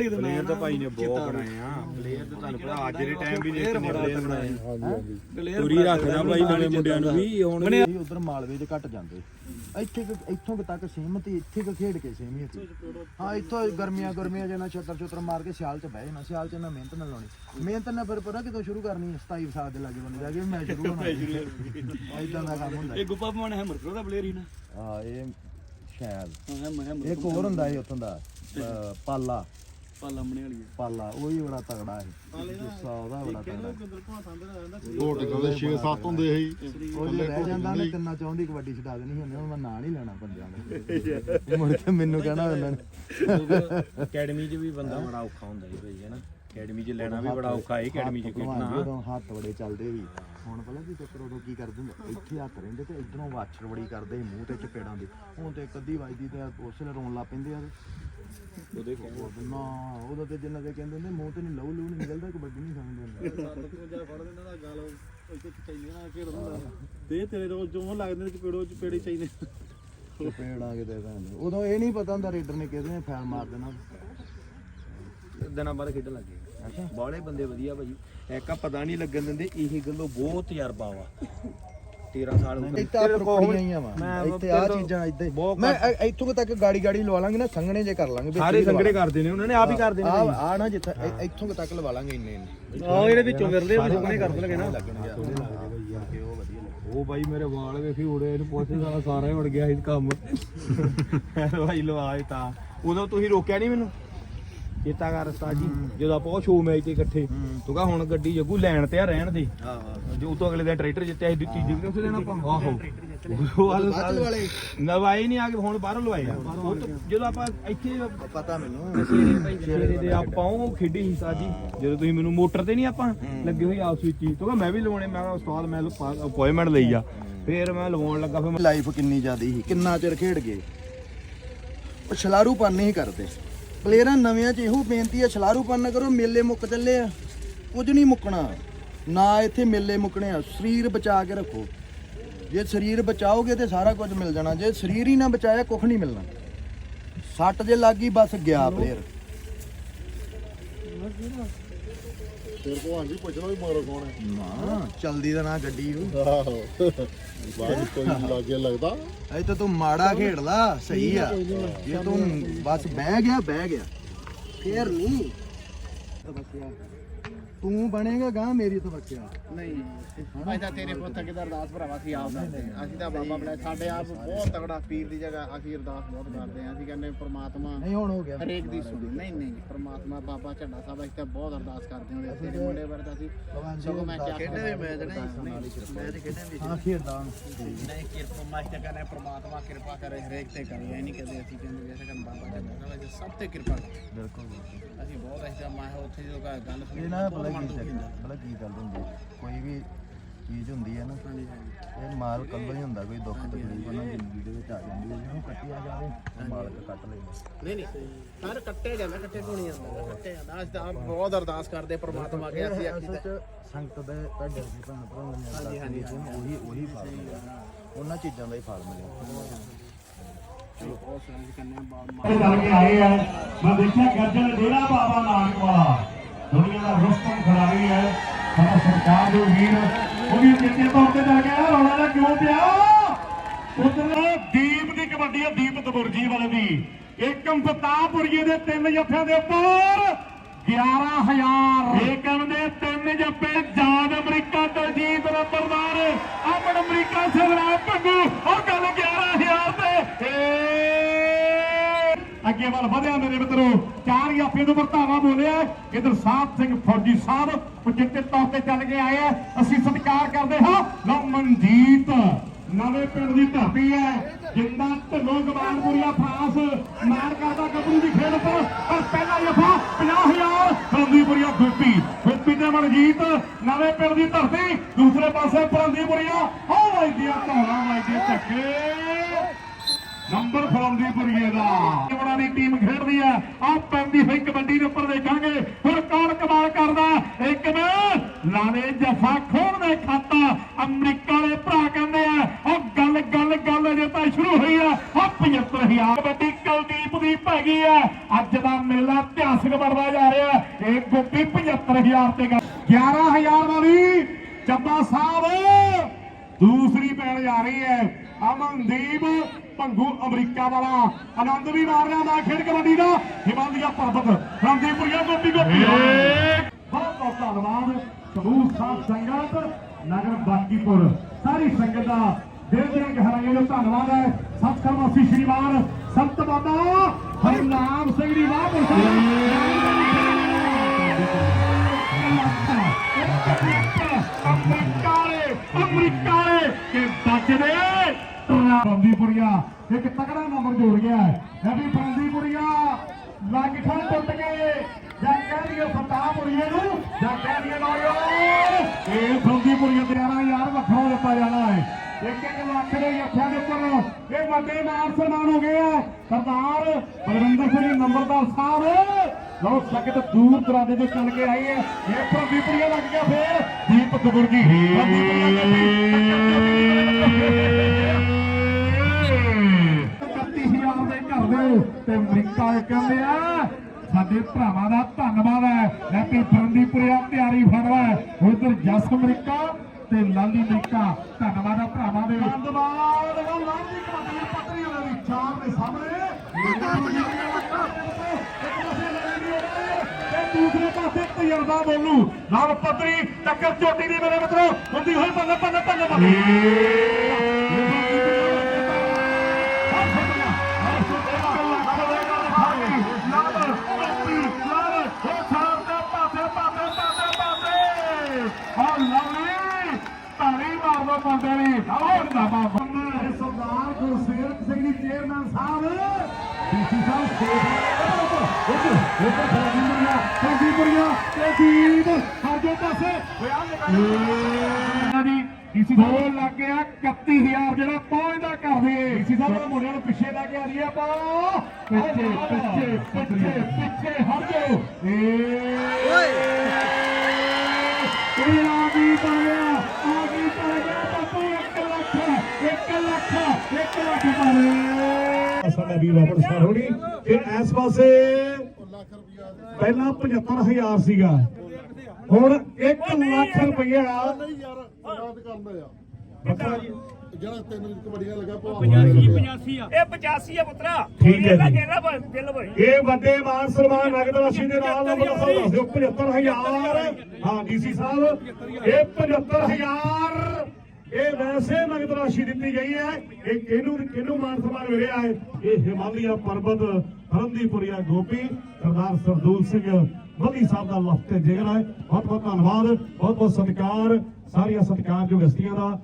ਪਲੇਅਰ ਤਾਂ ਭਾਈ ਨੇ ਬਹੁਤ ਬਣਾਏ ਆ ਪਲੇਅਰ ਤਾਂ ਤੁਹਾਨੂੰ ਪਤਾ ਅੱਜ ਦੇ ਟਾਈਮ ਵੀ ਨੇ ਕਿੰਨੇ ਪਲੇਅਰ ਬਣਾਏ। ਹਾਂਜੀ ਹਾਂਜੀ। ਤੁਰੀ ਰੱਖਦਾ ਭਾਈ ਨਵੇਂ ਮੁੰਡਿਆਂ ਨੂੰ ਵੀ ਹੁਣ ਉਧਰ ਮਾਲਵੇ 'ਚ ਘਟ ਜਾਂਦੇ। ਇੱਥੇ ਕੁ- ਇੱਥੋਂ ਕੁ ਤੱਕ ਸੀਮਤ ਹੀ ਇੱਥੇ ਕੁ ਖੇਡ ਕੇ ਸੀਮਤ ਸੀ ਹਾਂ ਇੱਥੋਂ ਗਰਮੀਆਂ ਗਰਮੀਆਂ ਜਨਾ ਛੱਤਰ ਛੁੱਤਰ ਮਾਰ ਕੇ ਸਿਆਲ 'ਚ ਬਹਿ ਜਾਣਾ ਸਿਆਲ 'ਚ ਨਾ ਮਿਹਨਤ ਨਾ ਲਾਉਣੀ। ਮਿਹਨਤ ਨਾ ਫਿਰ ਪਤਾ ਕਿਦੋਂ ਸ਼ੁਰੂ ਕਰਨੀ ਹੈ? 27 ਸਾਲ ਦੇ ਲਾਗੇ ਬੰਦੇ ਜਾ ਕੇ ਮੈਂ ਸ਼ੁਰੂ ਹੋਣਾ ਇਦਾਂ ਦਾ ਕੰਮ ਹੁੰਦਾ। ਇਹ ਗੁੱਪਾ ਪਵਾਨ ਹੈ ਮਰਕਰੋ ਦਾ ਪਲੇਅਰ ਹੀ ਨਾ? ਹਾਂ ਇਹ ਸ਼ਾਇਦ ਹਾਂ ਹੈ ਮੈਂ ਇੱਕ ਹੋਰ ਹੁੰਦਾ ਸੀ ਉੱਥੋਂ ਦਾ ਅਹ ਪਾਲਾ। ਪਾਲਾ ਮਣੇ ਵਾਲੀ ਹੈ ਪਾਲਾ ਉਹ ਵੀ ਬੜਾ ਤਗੜਾ ਸੀ ਗੁੱਸਾ ਉਹਦਾ ਬੜਾ ਤਗੜਾ ਘੋਟ ਦੇ 6-7 ਹੁੰਦੇ ਸੀ। ਉਹ ਜੇ ਰਹਿ ਜਾਂਦਾ ਨੇ ਤਿੰਨਾਂ ਚਾਹੁੰਦੀ ਕਬੱਡੀ ਛਡਾ ਦੇਣੀ ਸੀ ਉਹਨੇ ਹੁਣ ਮੈਂ ਨਾਂ ਨਹੀਂ ਲੈਣਾ ਬੰਦਿਆਂ ਦਾ। ਮੁੜ ਕੇ ਮੈਨੂੰ ਕਹਿਣਾ ਉਹਨਾਂ ਨੇ। ਅਕੈਡਮੀ 'ਚ ਵੀ ਬੰਦਾ ਬੜਾ ਔਖਾ ਹੁੰਦਾ ਜੀ ਭਾਈ ਹੈ ਨਾ? ਅਕੈਡਮੀ 'ਚ ਲੈਣਾ ਵੀ ਬੜਾ ਔਖਾ ਹੈ ਅਕੈਡਮੀ 'ਚ ਭਲਵਾਨ ਖੇਡਣਾ। ਜਦੋਂ ਹੱਥ ਬੜੇ ਚੱਲਦੇ ਸੀ। ਹੁਣ ਪਤਾ ਕੀ ਚੱਕਰ ਉਦੋਂ ਕੀ ਕਰਦੇ ਹੁੰਦੇ? ਇੱਥੇ ਹੱਥ ਰਹਿੰਦੇ ਤੇ ਇਧਰੋਂ ਵਾਛੜ ਬੜੀ ਕਰਦੇ ਮੂੰਹ ਤੇ ਚਪੇੜਾਂ ਦੀ। ਹੁਣ ਤੇ ਇੱਕ ਅੱਧੀ ਵੱਜਦੀ ਤੇ ਉਸੇ ਰੋਣ ਲੱਗ ਪੈਂਦੇ ਆ ਉਹਦੇ ਨਾ ਉਹਦਾ ਤੇ ਜਿੰਨਾ ਦੇ ਕਹਿੰਦੇ ਹੁੰਦੇ ਮੂੰਹ ਤੇ ਨਹੀਂ ਲਹੂ ਲਹੂ ਨਹੀਂ ਨਿਕਲਦਾ ਕਬੱਡੀ ਨਹੀਂ ਸਮਝਦੇ ਦੇ ਤੇਰੇ ਰੋਜ਼ ਜੋ ਲੱਗਦੇ ਨੇ ਚਪੇੜੋ ਚਪੇੜੀ ਚਾਹੀਦੇ ਚਪੇੜਾਂ ਕਿਤੇ ਭੈਣ ਉਦੋਂ ਇਹ ਨਹੀਂ ਪਤਾ ਹੁੰਦਾ ਰੇਡਰ ਨੇ ਕਿਹਦੇ ਨੇ ਫੈਲ ਮਾਰ ਦੇਣਾ। ਦਿਨਾਂ ਬਾਅਦ ਖੇਡਣ ਲੱਗੇ ਬਾਹਲੇ ਬੰਦੇ ਵਧੀਆ ਭਾਈ ਇੱਕ ਆ ਪਤਾ ਨਹੀਂ ਲੱਗਣ ਦਿੰਦੇ ਇਹ ਗੱਲੋਂ ਬਹੁਤ ਤਜਰਬਾ ਵਾ। 13 ਸਾਲ ਹੋ ਗਏ। ਇੱਥੇ ਆ ਪ੍ਰੋਪਰੀਆਂ ਹੀ ਆ ਵਾ। ਇੱਥੇ ਆ ਚੀਜ਼ਾਂ ਇੱਦਾਂ ਹੀ। ਮੈਂ ਇ- ਇੱਥੋਂ ਕੁ ਤੱਕ ਗਾੜੀ ਗਾੜੀ ਲਵਾ ਲਾਂਗੇ ਨਾ ਸੰਘਣੇ ਜੇ ਕਰ ਲਾਂਗੇ ਵਿੱਚ ਸਾਰੇ ਹੀ ਲਵਾ ਸੰਗੜੇ ਕਰਦੇ ਨੇ ਉਹਨਾਂ ਨੇ ਆਪ ਹੀ ਕਰਦੇ ਨੇ। ਆ ਆ ਨਾ ਜਿੱਥੇ ਇ- ਇੱਥੋਂ ਕੁ ਤੱਕ ਲਵਾ ਲਾਂਗੇ ਇੰਨੇ ਇੰਨੇ। ਆਹ ਇਹਦੇ ਵਿੱਚੋਂ ਵਿਰਲੇ ਉਹ ਸੁਪਨੇ ਕਰ ਦੇਣਗੇ ਨਾ। ਲੱਗਣਗੇ ਉਹ ਵਧੀਆ ਉਹ ਬਾਈ ਮੇਰੇ ਵਾਲ ਵੇਖੀ ਉੜੇ ਇਹਨੂੰ ਪੁੱਛ ਸਾਲਾ ਸਾਰਾ ਹੀ ਉੜ ਗਿਆ ਇਹ ਕੰਮ। ਭਾਈ ਲਵਾਏ ਤਾਂ ਉਦੋਂ ਤੁਸੀਂ ਰੋਕਿਆ ਨਹੀਂ ਮੈਨੂੰ? ਚੇਤਾ ਕਰ ਉਸਤਾਦ ਜੀ ਜਦੋਂ ਆਪਾਂ ਉਹ ਸ਼ੋਅ ਮੈਚ ਤੇ ਇਕੱਠੇ। ਤੂੰ ਕਹਾ ਹੁਣ ਗੱਡੀ ਜੱਗੂ ਲੈਣ ਤੇ ਆ ਰਹਿਣ ਦੇ। ਜੋ ਤੋਂ ਅਗਲੇ ਦਿਨ ਟਰੈਕਟਰ ਜਿੱਤਿਆ ਸੀ ਤੀਜੇ ਦਿਨ ਉੱਥੇ ਦੇਣਾ ਆਪਾਂ? ਆਹੋ। ਉਹ ਵਾਲੇ ਬਾਅਦ ਵਾਲੇ। ਨਵਾਏ ਨਹੀਂ ਆ ਕੇ ਹੁਣ ਬਾਹਰੋਂ ਲਵਾਏ ਆ। ਉਹ ਤੋਂ ਜਦੋਂ ਆਪਾਂ ਇੱਥੇ ਪਤਾ ਮੈਨੂੰ। ਸ਼ੇਰੇ ਦੇ ਆਪਾਂ ਉਹ ਖੇਡੀ ਸੀ ਸਾਜੀ। ਜਦੋਂ ਤੁਸੀਂ ਮੈਨੂੰ ਮੋਟਰ ਤੇ ਨਹੀਂ ਆਪਾਂ ਲੱਗੇ ਹੋਏ ਆਪਸ ਵਿੱਚ ਹੀ। ਤੂੰ ਮੈਂ ਵੀ ਲਵਾਉਣੇ ਮੈਂ ਕਿਹਾ ਉਸਤਾਦ ਮੈਂ ਅਪਾਇੰਟਮੈਂਟ ਲਈ ਆ। ਫੇਰ ਮੈਂ ਲਵਾਉਣ ਲੱਗਾ ਫਿਰ ਲਾਈਫ ਕਿੰਨੀ ਜ਼ਿਆਦੀ ਸੀ ਕਿੰਨਾ ਚਿਰ ਖੇਡ ਗਏ? ਉਹ ਛਲਾਰੂਪਨ ਨਹੀਂ ਕਰਦੇ। ਪਲੇਅਰਾਂ ਨਵਿਆਂ 'ਚ ਇਹੋ ਬੇਨਤੀ ਆ ਛਲਾਰੂਪਨ ਨਾ ਕਰੋ, ਮੇਲੇ ਮੁੱਕ ਚੱਲੇ ਆ। ਕੁਝ ਨਹੀਂ ਮੁੱਕਣਾ। ਨਾ ਇੱਥੇ ਮੇਲੇ ਮੁੱਕਣੇ ਆ, ਸਰੀਰ ਬਚਾ ਕੇ ਰੱਖੋ। ਜੇ ਸਰੀਰ ਬਚਾਓਗੇ ਤੇ ਸਾਰਾ ਕੁਝ ਮਿਲ ਜਾਣਾ। ਜੇ ਸਰੀਰ ਹੀ ਨਾ ਬਚਾਇਆ ਕੁਝ ਨਹੀਂ ਮਿਲਣਾ। ਸੱਟ ਜੇ ਲੱਗੀ ਬਸ ਗਿਆ ਪਲੇਅਰ ਫਿਰ ਭਲਵਾਨ ਜੀ ਪੁੱਛਣਾ ਵੀ ਮਾਰੋ ਕੌਣ ਹੈ। ਨਾ ਚਲਦੀ ਦਾ ਨਾ ਗੱਡੀ ਉਹ ਆਹੋ। ਬਾਅਦ ਕੋਈ ਲਾਗੇ ਲੱਗਦਾ। ਅਜੇ ਤਾਂ ਤੂੰ ਮਾੜਾ ਖੇਡਦਾ ਸਹੀ ਆ। ਜੇ ਤੂੰ ਬਸ ਬਹਿ ਗਿਆ ਬਹਿ ਗਿਆ। ਫੇਰ ਨਹੀਂ ਤੂੰ ਬਣੇਗਾ ਗਾਂ ਮੇਰੀ ਤਵੱਕਿਆ ਨਹੀਂ ਤਾਂ ਤੇਰੇ ਪੁੱਤ ਅੱਗੇ ਤਾਂ ਅਰਦਾਸ ਭਰਾਵਾ ਸੀ ਆਪ ਕਰਦੇ ਹਾਂ। ਅਸੀਂ ਤਾਂ ਬਾਬਾ ਬੜਾ ਸਾਡੇ ਆਪ ਬਹੁਤ ਤਗੜਾ ਪੀਰ ਦੀ ਜਗ੍ਹਾ ਅਸੀਂ ਅਰਦਾਸ ਬਹੁਤ ਕਰਦੇ ਹਾਂ। ਅਸੀਂ ਕਹਿੰਦੇ ਪ੍ਰਮਾਤਮਾ ਨਹੀਂ ਹੁਣ ਹੋ ਗਿਆ। ਹਰੇਕ ਦੀ ਸੁਣੀ। ਨਹੀਂ ਨਹੀਂ ਪ੍ਰਮਾਤਮਾ ਬਾਬਾ ਝੰਡਾ ਸਾਹਿਬ ਅਸੀਂ ਤਾਂ ਬਹੁਤ ਅਰਦਾਸ ਕਰਦੇ ਹਾਂ। ਤੇਰੇ ਮੁੰਡੇ ਤਾਂ ਅਸੀਂ ਸਗੋਂ ਮੈਂ ਕਿਹਾ ਖੇਡੇ ਵੀ ਮੈਚ ਨਹੀਂ ਮੈਚ ਖੇਡੇ ਵੀ ਹਾਂ ਖੇਡਦਾ ਨਹੀਂ ਕਿਰਪਾ ਮੈਂ ਤਾਂ ਕਹਿੰਦਾ ਪ੍ਰਮਾਤਮਾ ਕਿਰਪਾ ਕਰੇ ਹਰੇਕ ਤੇ ਕਰੇ। ਇਹ ਨਹੀਂ ਕਦੇ ਅਸੀਂ ਕਹਿੰਦੇ ਵੀ ਅਸੀਂ ਬਾਬਾ ਝੰਡਾ ਸਾਹਿਬ ਅਸੀਂ ਸਭ ਤੇ ਕਿਰਪਾ ਕਰੇ ਬਿਲਕੁਲ। ਅਸੀਂ ਬਹੁਤ ਅਸੀਂ ਤਾਂ ਮੈਂ ਉੱਥੇ ਜਦੋਂ ਗੱਲ ਸੁਣੀ ਇਹ ਨਾ ਪਤਾ ਕੀ ਚੱਕਰ ਪਤਾ ਕੀ ਗੱਲ ਹੁੰਦੀ? ਹੈ? ਕੋਈ ਵੀ ਚੀਜ਼ ਹੁੰਦੀ ਹੈ ਨਾ ਇਹ ਮਾਲ ਕੱਲੋ ਹੀ ਹੁੰਦਾ ਕੋਈ ਦੁੱਖ ਤਕਲੀਫ ਉਹਨਾਂ ਦੀ ਜ਼ਿੰਦਗੀ ਦੇ ਵਿੱਚ ਆ ਜਾਂਦੀ ਹੈ। ਜਿਹਨੂੰ ਕੱਟਿਆ ਜਾਵੇ ਉਹ ਮਾਲਕ ਕੱਟ ਲੈਂਦਾ। ਨਹੀਂ ਨਹੀਂ। ਸਰ ਕੱਟੇ ਜਾਂਦਾ ਕੱਟੇ ਕੋਣੀ ਜਾਂਦਾ ਕੱਟੇ ਜਾਂਦਾ। ਅਸੀਂ ਤਾਂ ਆਪ ਬਹੁਤ ਅਰਦਾਸ ਕਰਦੇ ਪ੍ਰਮਾਤਮਾ ਅੱਗੇ ਅਸੀਂ ਅਸਲ ਚ ਸੰਗਤ ਦੇ ਤੁਹਾਡੇ ਵੀ ਭੈਣ ਭਰਾਵਾਂ ਨੇ ਹਾਂਜੀ ਹਾਂਜੀ ਉਹੀ ਉਹੀ ਫਲ ਮਿਲਿਆ ਉਹਨਾਂ ਚੀਜ਼ਾਂ ਦਾ ਹੀ ਫਲ ਮਿਲਿਆ। ਬਹੁਤ ਸੰਗ ਕਰਨੇ ਆ ਬਹੁਤ ਤੇ ਚੱਲ ਕੇ ਆਏ ਆ। ਮੈਂ ਦੇਖਿਆ ਗੱਜਣ ਡੇਰਾ ਬਾਬਾ ਨਾਨਕ ਵਾਲਾ ਦੁਨੀਆ ਦਾ ਰੁਸਤਮ ਖਿਡਾਰੀ ਹੈ। ਸਾਡਾ ਸਰਕਾਰ ਦੇ ਵੀਰ ਉਹ ਵੀ ਚੇਤੇ ਤੌਰ ਤੇ ਚੱਲ ਗਿਆ। ਰੌਲਾ ਦਾ ਕਿਉਂ ਪਿਆ? ਉਧਰ ਦੀਪ ਦੀ ਕਬੱਡੀ ਹੈ, ਦੀਪ ਤਬੁਰਜੀ ਵਾਲੇ ਦੀ। ਏਕਮ ਫਤਾਪੁਰੀਏ ਦੇ ਤਿੰਨ ਜੱਫਿਆਂ ਦੇ ਉੱਪਰ 11000 ਏਕਮ ਦੇ ਤਿੰਨ ਜੱਫੇ ਜਾਦ ਅਮਰੀਕਾ ਦਲਜੀਤ ਨੰਬਰਦਾਰ ਅਮਨ ਅਮਰੀਕਾ ਸਵਰਾ ਭੰਗੂ। ਉਹ ਗੱਲ 11000 ਤੇ ਏ ਅੱਗੇ ਵੱਲ ਵਧਿਆ ਮੇਰੇ ਮਿੱਤਰੋ। ਚਾਰ ਯਾਫੇ ਤੋਂ ਵਰਤਾਵਾ ਬੋਲਿਆ ਇਧਰ ਸਾਹਿਬ ਸਿੰਘ ਫੌਜੀ ਸਾਹਿਬ ਉਚਿਤ ਤੌਰ ਤੇ ਚੱਲ ਕੇ ਆਏ ਆ। ਅਸੀਂ ਸਤਿਕਾਰ ਕਰਦੇ ਹਾਂ। ਲਓ ਮਨਜੀਤ, ਨਵੇਂ ਪਿੰਡ ਦੀ ਧਰਤੀ ਹੈ। ਜਿੰਦਾ ਢਿੱਲੋਂ ਗਵਾਨਪੁਰੀਆ ਫਰਾਂਸ ਮਾਰ ਕਰਦਾ ਗੱਭਰੂ ਦੀ ਖੇਡ ਉੱਪਰ। ਪਰ ਪਹਿਲਾ ਜਫਾ 50000 ਫਰੰਦੀਪੁਰੀਆ ਗੋਪੀ ਗੋਪੀ ਤੇ ਮਨਜੀਤ, ਨਵੇਂ ਪਿੰਡ ਦੀ ਧਰਤੀ। ਦੂਸਰੇ ਪਾਸੇ ਫਰੰਦੀਪੁਰੀਆ ਹੋ ਵਜਦੀਆਂ ਧੌਣਾ ਵਜਦੇ ਧੱਕੇ ਨੰਬਰ ਦਾ। ਬੜਾ ਦੀ ਟੀਮ ਖੇਡਦੀ ਹੈ ਆ ਪੈਂਦੀ ਹੋਈ ਕਬੱਡੀ ਦੇ ਉੱਪਰ ਦੇਖਾਂਗੇ। ਹੁਣ ਕੌਣ ਕਮਾਲ ਕਰਦਾ? ਇੱਕ ਮੈਂ ਲਾਵੇ ਜਫਾ ਖੋਣ ਖਾਤਾ। ਅਮਰੀਕਾ ਦੇ ਭਰਾ ਕਹਿੰਦੇ ਆ, ਉਹ ਗੱਲ ਗੱਲ ਗੱਲ ਜੇ ਤਾਂ ਸ਼ੁਰੂ ਹੋਈ ਆ। ਉਹ 75000 ਕਬੱਡੀ ਕੁਲਦੀਪ ਦੀ ਪੈ ਗਈ ਹੈ ਅੱਜ ਦਾ ਮੇਲਾ ਇਤਿਹਾਸਕ ਬਣਦਾ ਜਾ ਰਿਹਾ। ਇਹ ਗੋਪੀ 75000 ਤੇ ਗੱਲ। 11000 ਵਾਲੀ ਚੱਬਾ ਸਾਹਿਬ। ਦੂਸਰੀ ਪੈਣ ਜਾ ਰਹੀ ਹੈ। ਅਮਨਦੀਪ ਭੰਗੂ ਅਮਰੀਕਾ ਵਾਲਾ। ਆਨੰਦ ਵੀ ਮਾਰ ਰਿਹਾ ਮੈਂ ਖੇਡ ਕਬੱਡੀ ਦਾ। ਹਿਮਾਲਿਆ ਪਰਬਤ ਰੰਦੀਪੁਰੀਆ ਗੋਪੀ ਗੋਪੀ। ਬਹੁਤ ਬਹੁਤ ਧੰਨਵਾਦ। ਸਮੂਹ ਸਾਧ ਸੰਗਤ ਨਗਰ ਬਾਕੀਪੁਰ। ਸਾਰੀ ਸੰਗਤ ਦਾ ਦਿਲ ਦੀਆਂ ਗਹਿਰਾਈਆਂ ਦਾ ਧੰਨਵਾਦ ਹੈ। ਸਤਿਕਰਵਾਸੀ ਸ਼੍ਰੀਮਾਨ ਸੰਤ ਬਾਬਾ ਹਰਨਾਮ ਸਿੰਘ ਦੀ ਵਾਹ ਅਮਰੀਕਾਲੇ ਅਮਰੀਕਾਲੇ ਕੇ ਬਚਦੇ। ਬੰਦੀਪੁਰੀਆ ਇੱਕ ਤਕੜਾ ਨੰਬਰ ਜੋੜ ਗਿਆ ਹੈ। ਵੀ ਬੰਦੀਪੁਰੀਆ ਲੱਗ ਟੁੱਟ ਗਏ ਜਾਂ ਕਹਿ ਲਈਏ ਫਤਾਹਪੁਰੀਏ ਨੂੰ। ਜਾਂ ਕਹਿ ਲਈਏ ਨੌਜਵਾਨ। ਇਹ ਬੰਦੀਪੁਰੀਆ ਤੇ ਯਾਰ ਵੱਖਰਾ ਦਿੱਤਾ ਜਾਣਾ ਹੈ। ਇੱਕ ਇੱਕ ਲੱਖ ਦੇ ਜੱਥਿਆਂ ਦੇ ਉੱਪਰ ਇਹ ਵੱਡੇ ਮਾਨ ਸਨਮਾਨ ਹੋ ਗਏ ਆ। ਸਰਦਾਰ ਬਲਵਿੰਦਰ ਸਿੰਘ ਨੰਬਰਦਾਰ ਸਾਹਿਬ। ਲੋ ਸੰਗਤ ਦੂਰ ਦਰਾਡੇ ਤੋਂ ਚੱਲ ਕੇ ਆਏ ਹੈ ਇਹ ਬੰਦੀਪੁਰੀਆ ਲੱਗ ਗਿਆ ਫੇਰ। ਦੀਪਕ ਗੁਰਜੀ ਹਜ਼ਾਰ ਦੇ ਘਰ ਦੇ ਤੇ ਅਮਰੀਕਾ ਇਹ ਕਹਿੰਦੇ ਆ ਸਾਡੇ ਭਰਾਵਾਂ ਦਾ ਧੰਨਵਾਦ ਹੈ। ਹੈਪੀ ਫਰੰਦੀਪੁਰਿਆ ਤਿਆਰੀ ਫੜਵਾ ਉਧਰ ਜਸ ਅਮਰੀਕਾ ਤੇ ਲਾਲੀ ਅਮਰੀਕਾ ਧੰਨਵਾਦ ਆ ਭਰਾਵਾਂ ਦੇ ਧੰਨਵਾਦ। ਲਾਲੀ ਕਬੱਡੀ ਪੱਤਰੀ ਵਾਲੇ ਦੀ ਚਾਰ ਦੇ ਸਾਹਮਣੇ। ਤੇ ਦੂਸਰੇ ਪਾਸੇ ਤਜਰਬਾ ਬੋਲੂ। ਨਾਲ ਪੱਤਰੀ ਟੱਕਰ ਚੋਟੀ ਦੀ ਮੇਰੇ ਮਿੱਤਰੋ। ਹੁੰਦੀ ਹੋਈ ਬੱਲੇ ਬੱਲੇ ਬੱਲੇ ਬੱਲੇ ਸਰਦਾਰ ਗੁਰਸੇਵਕ ਸਿੰਘ ਜੀ ਚੇਅਰਮੈਨ ਸਾਹਿਬ। ਡੀਸੀ ਸਾਹਿਬ ਸਟੇਟ ਇੱਕ ਇੱਕ ਫਰਜ਼ੀਪੁਰੀਆ ਫਰਜ਼ੀਪੁਰੀਆ ਤੇ ਜੀਤ ਹਰਜੋ ਪਾਸੇ। ਹੋਇਆ ਜੀ ਡੀਸੀ ਸਾਹਿਬ ਲੱਗ ਗਿਆ 31000 ਜਿਹੜਾ ਪਹੁੰਚਦਾ ਕਰ ਦਈਏ। ਡੀਸੀ ਸਾਹਿਬ ਦੇ ਮੁੰਡਿਆਂ ਨੂੰ ਪਿੱਛੇ ਲੈ ਕੇ ਆ ਰਹੀ ਆਪਾਂ। ਪਿੱਛੇ ਪਿੱਛੇ ਪਿੱਛੇ ਪਿੱਛੇ ਹਰਜੋ ਏ ਇਹ ਆ ਗਈ ਪਾ ਗਿਆ ਆ ਗਈ ਪਾ ਗਿਆ ਬੱਬੂ 1 ਲੱਖ 1 ਲੱਖ 1 ਲੱਖ ਪਾ ਗਿਆ ਸਾਡਾ ਵੀ ਵਾਪਸ ਹੋਣੀ ਤੇ ਇਸ ਪਾਸੇ ਪਹਿਲਾਂ 75000 ਸੀਗਾ ਹੁਣ 1 ਲੱਖ ਰੁਪਇਆ ਜਿਹੜਾ ਤਿੰਨ ਕਬੱਡੀਆਂ ਲੱਗਾ ਭਵਾ ਇਹ 85 ਆ ਪੁੱਤਰਾ ਠੀਕ ਹੈ ਜੀ। ਗੇਲਾ ਭਾਈ ਇਹ ਵੱਡੇ ਮਾਨ ਸਨਮਾਨ ਨਗਦ ਰਾਸ਼ੀ ਦੇ ਨਾਲ ਨੰਬਰ ਸਾਹਿਬ ਦੱਸ ਦਿਓ 75000 ਹਾਂ ਡੀਸੀ ਸਾਹਿਬ ਇਹ 75000 ਇਹ ਵੈਸੇ ਨਗਦ ਰਾਸ਼ੀ ਦਿੱਤੀ ਗਈ ਹੈ। ਇਹ ਕਿਹਨੂੰ ਕਿਹਨੂੰ ਮਾਨ ਸਨਮਾਨ ਮਿਲਿਆ ਹੈ? ਇਹ ਹਿਮਾਲਿਆ ਪਰਬਤ ਫਰੰਦੀਪੁਰੀਆ ਗੋਪੀ, ਸਰਦਾਰ ਸਰਦੂਲ ਸਿੰਘ ਬੱਲੀ ਸਾਹਿਬ ਦਾ ਲਫਤੇ ਜਿਗਰ ਹੈ ਬਹੁਤ ਬਹੁਤ ਧੰਨਵਾਦ ਬਹੁਤ ਬਹੁਤ ਸਤਿਕਾਰ, ਸਾਰੀਆਂ ਸਤਿਕਾਰਯੋਗ ਹਸਤੀਆਂ ਦਾ।